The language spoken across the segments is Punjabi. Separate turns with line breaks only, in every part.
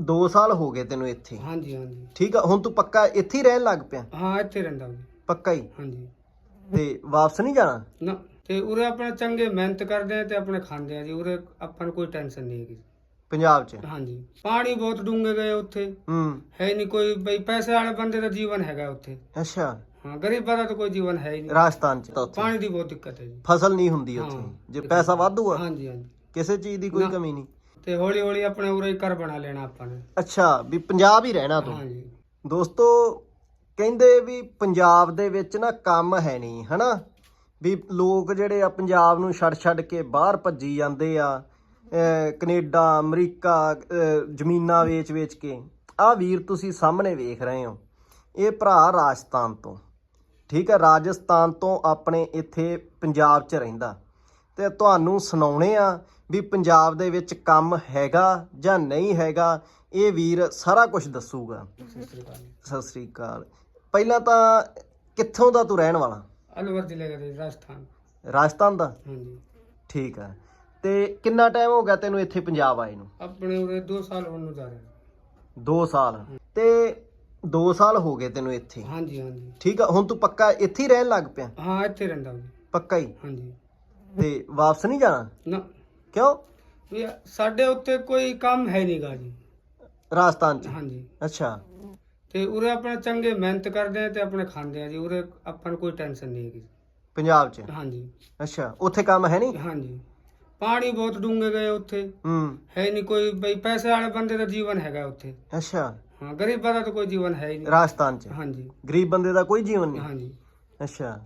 2 ਸਾਲ ਹੋ ਗਏ ਤੈਨੂੰ ਇੱਥੇ।
ਹਾਂਜੀ ਹਾਂਜੀ।
ਠੀਕ ਆ ਹੁਣ ਤੂੰ ਪੱਕਾ ਇੱਥੇ ਹੀ ਰਹਿਣ ਲੱਗ ਪਿਆ?
ਹਾਂ ਇੱਥੇ ਰਹਿੰਦਾ ਜੀ
ਪੱਕਾ ਹੀ?
ਹਾਂਜੀ।
ਤੇ ਵਾਪਸ ਨਹੀਂ ਜਾਣਾ?
ਨਾ ਤੇ ਉਰੇ ਆਪਣੇ ਚੰਗੇ ਮਿਹਨਤ ਕਰਦੇ ਆ ਤੇ ਆਪਣੇ ਖਾਂਦੇ ਆ ਜੀ ਉਰੇ ਆਪਾਂ ਨੂੰ ਕੋਈ ਟੈਨਸ਼ਨ ਨਹੀਂ ਹੈਗੀ।
ਪੰਜਾਬ 'ਚ?
ਹਾਂਜੀ। ਪਾਣੀ ਬਹੁਤ ਡੂੰਘੇ ਗਏ ਉੱਥੇ।
ਹੂੰ।
ਹੈ ਨਹੀਂ ਕੋਈ ਬਈ ਪੈਸੇ ਵਾਲੇ ਬੰਦੇ ਦਾ ਜੀਵਨ ਹੈਗਾ ਉੱਥੇ।
ਅੱਛਾ।
ਹਾਂ ਗਰੀਬਾਂ ਦਾ ਤਾਂ ਕੋਈ ਜੀਵਨ ਹੈ ਹੀ ਨਹੀਂ।
ਰਾਜਸਥਾਨ 'ਚ ਤਾਂ ਉੱਥੇ।
ਪਾਣੀ ਦੀ ਬਹੁਤ ਦਿੱਕਤ ਹੈ ਜੀ।
ਫਸਲ ਨਹੀਂ ਹੁੰਦੀ ਉੱਥੇ।
ਹਾਂ।
ਜੇ ਪੈਸਾ ਵਾਧੂ ਆ
ਹਾਂਜੀ ਹਾਂਜੀ।
ਕਿਸੇ ਚੀਜ਼ ਦੀ ਕੋਈ
ਨਾ।
ਕਮੀ ਨਹੀਂ।
ਤੇ ਹੌਲੀ ਹੌਲੀ ਆਪਣੇ ਉਰੇ ਘਰ ਬਣਾ ਲੈਣਾ ਆਪਾਂ ਨੇ।
ਅੱਛਾ ਵੀ ਪੰਜਾਬ ਹੀ ਰਹਿਣਾ ਤੂੰ।
ਹਾਂਜੀ।
ਦੋਸਤੋ ਕਹਿੰਦੇ ਵੀ ਪੰਜਾਬ ਦੇ ਵਿੱਚ ਨਾ ਕੰਮ ਹੈ ਨਹੀਂ ਹਨਾ? ਵੀ ਲੋਕ ਜਿਹੜੇ ਆ ਪੰਜਾਬ ਨੂੰ ਛੱਡ ਛੱਡ ਕੇ ਬਾਹਰ ਭੱਜੀ ਜਾਂਦੇ ਆ ਅਹ ਕੈਨੇਡਾ ਅਮਰੀਕਾ ਅਹ ਜ਼ਮੀਨਾਂ ਵੇਚ-ਵੇਚ ਕੇ। ਆਹ ਵੀਰ ਤੁਸੀਂ ਸਾਹਮਣੇ ਵੇਖ ਰਹੇ ਹੋ ਇਹ ਭਰਾ ਰਾਜਸਥਾਨ ਤੋਂ। ਠੀਕ ਹੈ ਰਾਜਸਥਾਨ ਤੋਂ ਆਪਣੇ ਇੱਥੇ ਪੰਜਾਬ 'ਚ ਰਹਿੰਦਾ। ਤੇ ਤੁਹਾਨੂੰ ਸੁਣਾਉਣੇ ਆ ਵੀ ਪੰਜਾਬ ਦੇ ਵਿੱਚ ਕੰਮ ਹੈਗਾ ਜਾਂ ਨਹੀਂ ਹੈਗਾ ਇਹ ਵੀਰ ਸਾਰਾ ਕੁਝ ਦੱਸੂਗਾ।
ਸਤਿ ਸ੍ਰੀ ਅਕਾਲ।
ਪਹਿਲਾਂ ਤਾਂ ਕਿੱਥੋਂ ਦਾ ਤੂੰ ਰਹਿਣ ਵਾਲਾ?
ਅਲਵਰ ਜ਼ਿਲ੍ਹੇ ਦਾ ਜੀ, ਰਾਜਸਥਾਨ।
ਰਾਜਸਥਾਨ ਦਾ?
ਹਾਂਜੀ।
ਠੀਕ ਹੈ ਤੇ ਕਿੰਨਾ ਟਾਈਮ ਹੋ ਗਿਆ ਤੈਨੂੰ ਇੱਥੇ ਪੰਜਾਬ ਆਏ ਨੂੰ?
ਆਪਣੇ ਉਰੇ 2 ਸਾਲ ਹੋਣ ਨੂੰ ਜਾ ਰਹੇ
2 ਸਾਲ। ਤੇ 2 ਸਾਲ ਹੋ ਗਏ ਤੈਨੂੰ ਇੱਥੇ?
ਹਾਂਜੀ ਹਾਂਜੀ।
ਠੀਕ ਆ। ਹੁਣ ਤੂੰ ਪੱਕਾ ਇੱਥੇ ਹੀ ਰਹਿਣ ਲੱਗ ਪਿਆ?
ਹਾਂ ਇੱਥੇ ਰਹਿੰਦਾ ਜੀ
ਪੱਕਾ ਹੀ?
ਹਾਂਜੀ।
ਤੇ ਵਾਪਸ ਨਹੀਂ ਜਾਣਾ?
ਨਾ।
ਕਿਉਂ?
ਵੀ ਸਾਡੇ ਉੱਤੇ ਕੋਈ ਕੰਮ ਹੈ ਨਹੀਂਗਾ ਜੀ।
ਰਾਜਸਥਾਨ ਚ?
ਹਾਂਜੀ।
ਅੱਛਾ।
ਤੇ ਉਰੇ ਆਪਣੇ ਚੰਗੇ ਮਿਹਨਤ ਕਰਦੇ ਆ ਤੇ ਆਪਣੇ ਖਾਂਦੇ ਆ ਜੀ। ਉਰੇ ਆਪਾਂ ਨੂੰ ਕੋਈ ਟੈਨਸ਼ਨ ਨਹੀਂ ਹੈਗੀ
ਪੰਜਾਬ ਚ?
ਹਾਂਜੀ।
ਅੱਛਾ। ਉੱਥੇ ਕੰਮ ਹੈ ਨਹੀਂ
ਹਾਂਜੀ। ਪਾਣੀ ਬਹੁਤ ਡੂੰਘੇ ਗਏ ਉੱਥੇ।
ਹੂੰ।
ਹੈ ਨਹੀਂ ਕੋਈ ਬਈ ਪੈਸੇ ਵਾਲੇ ਬੰਦੇ ਦਾ ਜੀਵਨ ਹੈਗਾ ਉੱਥੇ।
ਅੱਛਾ।
ਹਾਂ ਗਰੀਬਾਂ ਦਾ ਤਾਂ ਕੋਈ ਜੀਵਨ ਹੈ ਹੀ ਨਹੀਂ
ਰਾਜਸਥਾਨ ਚ?
ਹਾਂਜੀ।
ਗਰੀਬ ਬੰਦੇ ਦਾ ਕੋਈ ਜੀਵਨ ਨਹੀਂ
ਹਾਂਜੀ।
ਅੱਛਾ।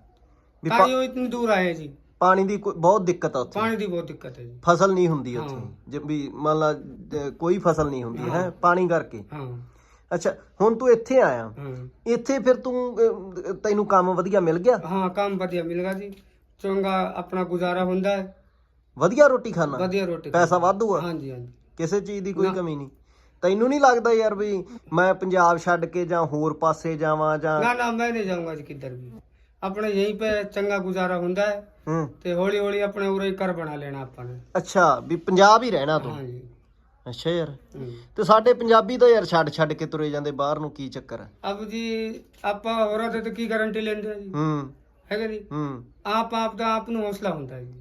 ਵੀ ਪਾ-
ਤਾਂ ਹੀ ਉਹ ਇਤਨੀ ਦੂਰ ਆਏ ਜੀ।
ਪਾਣੀ ਦੀ ਬਹੁਤ ਦਿੱਕਤ ਆ ਉੱਥੇ।
ਪਾਣੀ ਦੀ ਬਹੁਤ ਦਿੱਕਤ ਹੈ
ਫਸਲ ਨਹੀਂ ਹੁੰਦੀ ਉੱਥੇ। ਜੇ ਵੀ ਮੰਨ ਲਾ ਕੋਈ ਫਸਲ ਨਹੀਂ ਹੁੰਦੀ ਹੈ ਪਾਣੀ ਕਰਕੇ।
ਹਾਂ।
ਅੱਛਾ ਹੁਣ ਤੂੰ ਇੱਥੇ ਆਇਆ। ਇੱਥੇ ਫਿਰ ਤੂੰ ਤੈਨੂੰ ਕੰਮ ਵਧੀਆ ਮਿਲ ਗਿਆ?
ਹਾਂ ਕੰਮ ਵਧੀਆ ਮਿਲਗਾ ਜੀ। ਚੰਗਾ ਆਪਣਾ ਗੁਜ਼ਾਰਾ ਹੁੰਦਾ ਹੈ।
ਵਧੀਆ ਰੋਟੀ ਖਾਣਾ?
ਵਧੀਆ ਰੋਟੀ
ਪੈਸਾ ਵਾਧੂ ਆ?
ਹਾਂਜੀ ਹਾਂਜੀ।
ਕਿਸੇ ਚੀਜ਼ ਦੀ ਕੋਈ ਕਮੀ ਨਹੀਂ। ਤੈਨੂੰ ਨਹੀਂ ਲੱਗਦਾ ਯਾਰ ਵੀ ਮੈਂ ਪੰਜਾਬ ਛੱਡ ਕੇ ਜਾਂ ਹੋਰ ਪਾਸੇ ਜਾਵਾਂ ਜਾਂ
ਨਾ ਨਾ ਮੈਂ ਨਹੀਂ ਜਾਊਂਗਾ ਜੀ ਕਿੱਧਰ ਵੀ। ਆਪਣੇ ਯਹੀਂ ਪੇ ਚੰਗਾ ਗੁਜ਼ਾਰਾ ਹੁੰਦਾ ਹੈ ਤੇ ਹੌਲੀ ਹੌਲੀ ਆਪਣੇ ਉਰੇ ਹੀ ਘਰ ਬਣਾ ਲੈਣਾ ਆਪਾਂ ਨੇ।
ਅੱਛਾ ਵੀ ਪੰਜਾਬ ਹੀ ਰਹਿਣਾ ਤੂੰ?
ਹਾਂਜੀ।
ਅੱਛਾ ਯਾਰ। ਤੇ ਸਾਡੇ ਪੰਜਾਬੀ ਤਾਂ ਯਾਰ ਛੱਡ ਛੱਡ ਕੇ ਤੁਰੇ ਜਾਂਦੇ ਬਾਹਰ ਨੂੰ ਕੀ ਚੱਕਰ ਹੈ?
ਅਬ ਜੀ ਆਪਾਂ ਹੋਰਾਂ ਤੇ ਕੀ ਗਾਰੰਟੀ ਲੈਂਦੇ ਆ ਜੀ?
ਹੂੰ।
ਹੈਗਾ ਜੀ?
ਹੂੰ।
ਆਪ ਆਪ ਦਾ ਆਪ ਨੂੰ ਹੌਸਲਾ ਹੁੰਦਾ ਜੀ।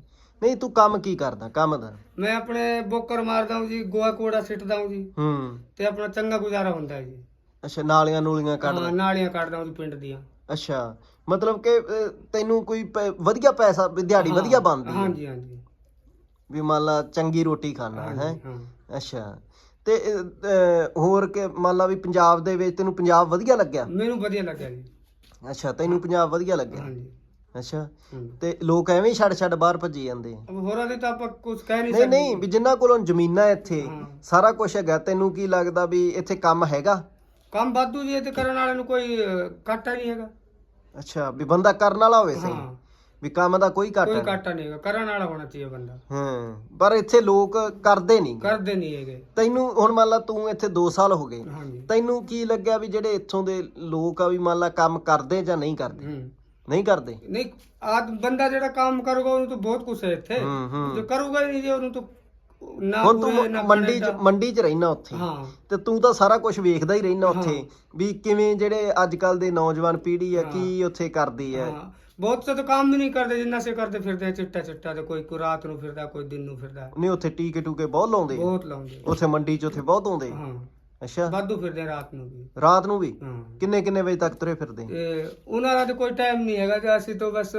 ਨਹੀਂ ਤੂੰ ਕੰਮ ਕੀ ਕਰਦਾ? ਕੰਮ ਦਾ।
ਮੈਂ ਆਪਣੇ ਬੋਕਰ ਮਾਰਦਾ ਹਾਂ ਜੀ ਗੋਆ ਕੋੜਾ ਸਿੱਟਦਾ ਹਾਂ ਜੀ।
ਹੂੰ।
ਤੇ ਆਪਣਾ ਚੰਗਾ ਗੁਜ਼ਾਰਾ ਹੁੰਦਾ ਜੀ।
ਅੱਛਾ ਨਾਲੀਆਂ ਨੂਲੀਆਂ ਕੱਢਦਾ।
ਨਾਲੀਆਂ ਕੱਢਦਾ ਹਾਂ ਪਿੰਡ ਦੀਆਂ।
ਅੱਛਾ। ਮਤਲਬ ਕਿ ਅਹ, ਤੈਨੂੰ ਕੋਈ ਪੈ- ਵਧੀਆ ਪੈਸਾ ਵੀ ਦਿਹਾੜੀ ਵਧੀਆ ਬਣਦੀ ਹੈ।
ਹਾਂਜੀ ਹਾਂਜੀ।
ਵੀ ਮੰਨ ਲਾ ਚੰਗੀ ਰੋਟੀ ਖਾਣਾ ਹੈ? ਅੱਛਾ। ਤੇ ਅਹ, ਅਹ, ਹੋਰ ਕਿ ਮੰਨ ਲਾ ਵੀ ਪੰਜਾਬ ਦੇ ਵਿੱਚ ਤੈਨੂੰ ਪੰਜਾਬ ਵਧੀਆ ਲੱਗਿਆ?
ਮੈਨੂੰ ਵਧੀਆ ਲੱਗਿਆ ਜੀ।
ਅੱਛਾ ਤੈਨੂੰ ਪੰਜਾਬ ਵਧੀਆ ਲੱਗਿਆ?
ਹਾਂਜੀ।
ਅੱਛਾ।
ਹਮ।
ਤੇ ਲੋਕ ਐਵੇਂ ਹੀ ਛੱਡ ਛੱਡ ਬਾਹਰ ਭੱਜੀ ਜਾਂਦੇ ਆ।
ਅਬ ਹੋਰਾਂ ਦੇ ਤਾਂ ਆਪਾਂ ਕੁਝ ਕਹਿ ਨਹੀਂ
ਨਹੀਂ
ਸਕਦੇ।
ਨਹੀਂ ਵੀ ਜਿਨ੍ਹਾਂ ਕੋਲੋਂ ਜ਼ਮੀਨਾਂ ਇੱਥੇ
ਹਾਂ।
ਸਾਰਾ ਕੁਝ ਹੈਗਾ। ਤੈਨੂੰ ਕੀ ਲੱਗਦਾ ਵੀ ਇੱਥੇ ਕੰਮ ਹੈਗਾ?
ਕੰਮ ਵਾਧੂ ਜੀ ਤੇ ਕਰਨ ਵਾਲੇ ਨੂੰ ਕੋਈ ਅਹ, ਘਾਟਾ ਨਹੀਂ ਹੈਗਾ।
ਅੱਛਾ ਵੀ ਬੰਦਾ ਕਰਨ ਵਾਲਾ ਹੋਵੇ ਸਹੀ।
ਹਾਂ।
ਵੀ ਕੰਮ ਦਾ ਕੋਈ ਘਾਟਾ
ਕੋਈ
ਨਹੀਂ।
ਘਾਟਾ ਨਹੀਂ ਹੈਗਾ ਕਰਨ ਵਾਲਾ ਹੋਣਾ ਚਾਹੀਏ ਬੰਦਾ।
ਹਾਂ ਪਰ ਇੱਥੇ ਲੋਕ ਕਰਦੇ ਨਹੀਂ।
ਕਰਦੇ ਨਹੀਂ ਹੈਗੇ।
ਤੈਨੂੰ ਹੁਣ ਮੰਨ ਲਾ ਤੂੰ ਇੱਥੇ 2 ਸਾਲ ਹੋ ਗਏ।
ਹਾਂਜੀ।
ਤੈਨੂੰ ਕੀ ਲੱਗਿਆ ਵੀ ਜਿਹੜੇ ਇੱਥੋਂ ਦੇ ਲੋਕ ਆ ਵੀ ਮੰਨ ਲਾ ਕੰਮ ਕਰਦੇ ਜਾਂ ਨਹੀਂ ਕਰਦੇ?
ਹੂੰ।
ਨਹੀਂ ਕਰਦੇ?
ਨਹੀਂ ਆਦ ਬੰਦਾ ਜਿਹੜਾ ਕੰਮ ਕਰੂਗਾ ਉਹਨੂੰ ਤਾਂ ਬਹੁਤ ਕੁਛ ਹੈ ਇੱਥੇ।
ਹੂੰ ਹੂੰ।
ਜੋ ਕਰੂਗਾ ਹੀ ਨਹੀਂ ਜੀ ਉਹਨੂੰ ਤਾਂ ਨਾ
ਹੁਣ ਤੂੰ ਮੰਡੀ ਚ। ਮੰਡੀ ਚ ਰਹਿਣਾ ਉੱਥੇ।
ਹਾਂ।
ਤੇ ਤੂੰ ਤਾਂ ਸਾਰਾ ਕੁਝ ਵੇਖਦਾ ਹੀ ਰਹਿਣਾ ਉੱਥੇ ਵੀ ਕਿਵੇਂ ਜਿਹੜੇ ਅੱਜ ਕੱਲ ਦੇ ਨੌਜਵਾਨ ਪੀੜ੍ਹੀ ਆ ਕੀ ਉੱਥੇ ਕਰਦੀ ਹਾਂ।
ਬਹੁਤ ਸੇ ਤਾਂ ਕੰਮ ਵੀ ਨਹੀਂ ਕਰਦੇ ਜਿੰਨਾ ਸੇ ਕਰਦੇ ਫਿਰਦੇ ਆ ਚਿੱਟਾ ਚਿੱਟਾ ਤੇ ਕੋਈ ਕੋਈ ਰਾਤ ਨੂੰ ਫਿਰਦਾ ਕੋਈ ਦਿਨ ਨੂੰ ਫਿਰਦਾ।
ਨਹੀਂ ਉੱਥੇ ਟੀਕੇ ਟੂਕੇ ਬਹੁਤ ਲਾਉਂਦੇ ਆ।
ਬਹੁਤ ਲਾਉਂਦੇ
ਉੱਥੇ ਮੰਡੀ ਚ ਉੱਥੇ ਬਹੁਤ ਆਉਂਦੇ ਆ।
ਹਾਂ।
ਅੱਛਾ।
ਵਾਧੂ ਫਿਰਦੇ ਆ ਰਾਤ ਨੂੰ ਵੀ।
ਰਾਤ ਨੂੰ ਵੀ? ਕਿੰਨੇ ਕਿੰਨੇ ਵਜੇ ਤੱਕ ਤੁਰੇ ਫਿਰਦੇ?
ਤੇ ਉਹਨਾਂ ਦਾ ਤਾਂ ਕੋਈ ਟਾਈਮ ਨਹੀਂ ਹੈਗਾ ਜੀ ਅਸੀਂ ਤਾਂ ਬਸ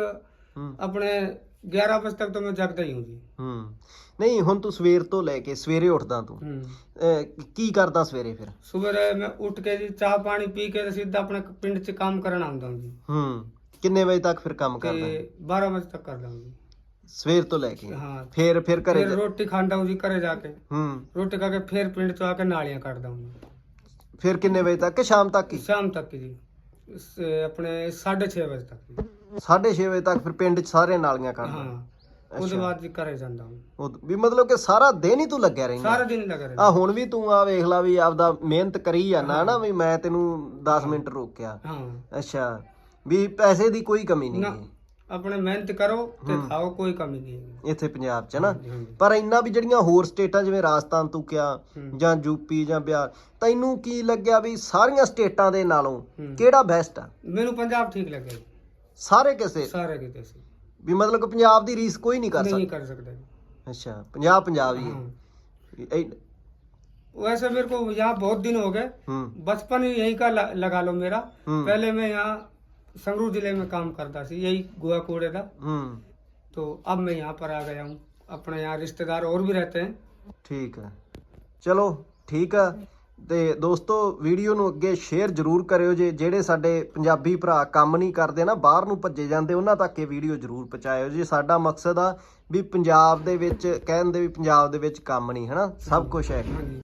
ਆਪਣੇ 11 ਵਜੇ ਤੱਕ ਤਾਂ ਮੈਂ ਜਗਦਾ ਹੀ ਹੂੰ ਜੀ।
ਹੂੰ। ਨਹੀਂ ਹੁਣ ਤੂੰ ਸਵੇਰ ਤੋਂ ਲੈ ਕੇ ਸਵੇਰੇ ਉੱਠਦਾ ਤੂੰ।
ਹੂੰ।
ਅਹ, ਕੀ ਕਰਦਾ ਸਵੇਰੇ ਫਿਰ?
ਸਵੇਰੇ ਮੈਂ ਉੱਠ ਕੇ ਜੀ ਚਾਹ ਪਾਣੀ ਪੀ ਕੇ ਤੇ ਸਿੱਧਾ ਆਪਣੇ ਪਿੰਡ 'ਚ ਕੰਮ ਕਰਨ ਆਉਂਦਾ ਹਾਂ ਜੀ।
ਹੂੰ। ਕਿੰਨੇ ਵਜੇ ਤੱਕ ਫਿਰ ਕੰਮ ਕਰਦਾ?
ਤੇ 12 ਵਜੇ ਤੱਕ ਕਰਦਾ ਹਾਂ ਜੀ।
ਸਵੇਰ ਤੋਂ ਲੈ ਕੇ।
ਹਾਂ।
ਫਿਰ ਫਿਰ ਘਰੇ
ਫਿਰ
ਜਾ-
ਰੋਟੀ ਖਾਂਦਾ ਹਾਂ ਜੀ ਘਰੇ ਜਾ ਕੇ।
ਹੂੰ।
ਰੋਟੀ ਖਾ ਕੇ ਫਿਰ ਪਿੰਡ 'ਚ ਆ ਕੇ ਨਾਲੀਆਂ ਕੱਢਦਾ ਹਾਂ
ਫਿਰ ਕਿੰਨੇ ਵਜੇ ਤੱਕ? ਕਿ ਸ਼ਾਮ ਤੱਕ ਹੀ?
ਸ਼ਾਮ ਤੱਕ ਜੀ। ਇਸ, ਆਪਣੇ 6:30 ਵਜੇ ਤੱਕ ਜੀ।
6:30 ਵਜੇ ਤੱਕ ਫਿਰ ਪਿੰਡ 'ਚ ਸਾਰੇ ਨਾਲੀਆਂ ਕੱਢਦਾ
ਹਾਂ ਉਹਦੇ ਬਾਅਦ ਜੀ ਘਰੇ ਜਾਂਦਾ
ਉਹ ਵੀ ਮਤਲਬ ਕਿ ਸਾਰਾ ਦਿਨ ਹੀ ਤੂੰ ਲੱਗਿਆ ਰਹਿੰਦਾ।
ਸਾਰਾ ਦਿਨ ਲੱਗਾ
ਆ
ਰਹਿੰਦਾ।
ਹੁਣ ਵੀ ਤੂੰ ਆ ਵੇਖ ਲਾ ਵੀ ਆਪਦਾ ਮਿਹਨਤ ਕਰੀ ਜਾਂਦਾ ਨਾ ਵੀ ਮੈਂ ਤੈਨੂੰ 10 ਮਿੰਟ ਰੋਕਿਆ।
ਹਾਂ।
ਅੱਛਾ ਵੀ ਪੈਸੇ ਦੀ ਕੋਈ ਕਮੀ ਨਹੀਂ
ਨਾ ਆਪਣੇ ਮਿਹਨਤ ਕਰੋ ਤੇ ਖਾਓ ਕੋਈ ਕਮੀ ਨਹੀਂ ਹੈਗੀ।
ਇੱਥੇ ਪੰਜਾਬ 'ਚ ਨਾ।
ਹਾਂਜੀ।
ਪਰ ਇੰਨਾ ਵੀ ਜਿਹੜੀਆਂ ਹੋਰ ਸਟੇਟਾਂ ਜਿਵੇਂ ਰਾਜਸਥਾਨ ਤੂੰ ਕਿਹਾ
ਹੂੰ।
ਜਾਂ ਯੂਪੀ ਜਾਂ ਬਿਹਾਰ ਤੈਨੂੰ ਕੀ ਲੱਗਿਆ ਵੀ ਸਾਰੀਆਂ ਸਟੇਟਾਂ ਦੇ ਨਾਲੋਂ
ਹੂੰ।
ਕਿਹੜਾ ਬੈਸਟ ਆ?
ਮੈਨੂੰ ਪੰਜਾਬ ਠੀਕ ਲੱਗਿਆ ਜੀ।
ਸਾਰੇ ਕਿਸੇ
ਸਾਰੇ ਕਿਤੇ ਸੀ
ਵੀ ਮਤਲਬ ਕਿ ਪੰਜਾਬ ਦੀ ਰੀਸ ਕੋਈ ਨਹੀਂ ਕਰ
नहीं
ਸਕਦਾ
कर सकता जी।
ਅੱਛਾ ਪੰਜਾਬ ਪੰਜਾਬ ਹੀ
हाँ।
ਹੈ ਇਹ-
वैसे मेरे को यहाँ बहुत दिन हो गए
ਹੂੰ
बचपन ही यहीं का ल- लगा लो मेरा
हम्म।
पहले मैं यहाँ संगरूर जिले में काम करता थी यही गोवा कूड़े था
ਹੂੰ
तो अब मैं यहाँ पर आ गया हूँ अपने यहाँ रिश्तेदार और भी रहते हैं
ਠੀਕ ਹੈ ਚਲੋ ਠੀਕ ਆ ਤੇ ਦੋਸਤੋ, ਵੀਡੀਓ ਨੂੰ ਅੱਗੇ ਸ਼ੇਅਰ ਜ਼ਰੂਰ ਕਰਿਓ ਜੇ ਜਿਹੜੇ ਸਾਡੇ ਪੰਜਾਬੀ ਭਰਾ ਕੰਮ ਨਹੀਂ ਕਰਦੇ ਨਾ, ਬਾਹਰ ਨੂੰ ਭੱਜੇ ਜਾਂਦੇ, ਉਹਨਾਂ ਤੱਕ ਇਹ ਵੀਡੀਓ ਜ਼ਰੂਰ ਪਹੁੰਚਾਇਓ ਜੀ। ਸਾਡਾ ਮਕਸਦ ਆ ਵੀ ਪੰਜਾਬ ਦੇ ਵਿੱਚ ਕਹਿੰਦੇ ਵੀ ਪੰਜਾਬ ਦੇ ਵਿੱਚ ਕੰਮ ਨਹੀਂ, ਹਨਾ? ਸਭ ਕੁਝ ਹੈ।